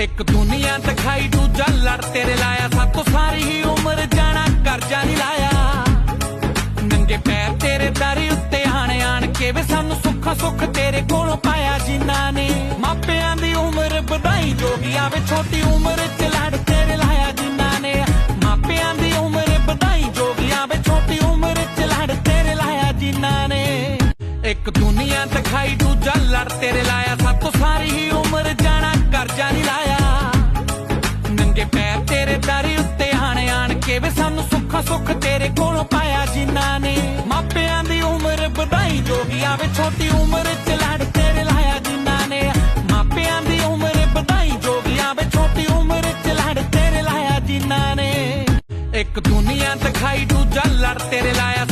ਇੱਕ ਦੁਨੀਆ ਦਿਖਾਈ, ਦੂਜਾ ਲੜ ਤੇਰੇ ਲਾਇਆ। ਸਾਤੋਂ ਸਾਰੀ ਹੀ ਉਮਰ ਜਾਣਾ, ਕਰਜ਼ਾ ਨਹੀਂ ਲਾਇਆ। ਨੰਗੇ ਪੈਰ ਤੇਰੇ ਦਾਰੀ ਉੱਤੇ ਆਣ ਆਣ ਕੇ ਵੇ ਸਾਨੂੰ ਸੁੱਖਾ ਸੁੱਖ ਤੇਰੇ ਕੋਲੋਂ ਪਾਇਆ ਜਿਨ੍ਹਾਂ ਨੇ। ਮਾਪਿਆਂ ਦੀ ਉਮਰ ਵਧਾਈ, ਜੋਗੀਆਂ ਵੇ ਛੋਟੀ ਉਮਰ ਚ ਲੜ ਤੇਰੇ ਲਾਇਆ ਜਿਨ੍ਹਾਂ ਨੇ। ਮਾਪਿਆਂ ਦੀ ਉਮਰ ਵਧਾਈ, ਜੋਗੀਆਂ ਵੇ ਛੋਟੀ ਉਮਰ ਚ ਲੜ ਤੇਰੇ ਲਾਇਆ ਜਿਨ੍ਹਾਂ ਨੇ। ਇੱਕ ਦੁਨੀਆ ਦਿਖਾਈ, ਦੂਜਾ ਵਿਚਾਰੇ ਉੱਤੇ ਆਣ ਆਣ ਕੇ ਵੇ ਸਾਨੂੰ ਸੁੱਖਾ ਸੁੱਖ ਤੇਰੇ ਕੋਲੋਂ ਪਾਇਆ ਜਿਨ੍ਹਾਂ ਨੇ। ਮਾਪਿਆਂ ਦੀ ਉਮਰ ਵਧਾਈ ਜੋ ਵੀ ਆਵੇ ਛੋਟੀ ਉਮਰ ਚ ਲੜ ਤੇਰੇ ਲਾਇਆ ਜਿੰਨਾ ਨੇ। ਮਾਪਿਆਂ ਦੀ ਉਮਰ ਵਧਾਈ ਜੋ ਵੀ ਆਵੇ ਛੋਟੀ ਉਮਰ ਚ ਲੜ ਤੇਰੇ ਲਾਇਆ ਜਿੰਨਾ ਨੇ। ਇੱਕ ਦੁਨੀਆ ਦਿਖਾਈ, ਦੂਜਾ ਲੜ ਤੇਰੇ ਲਾਇਆ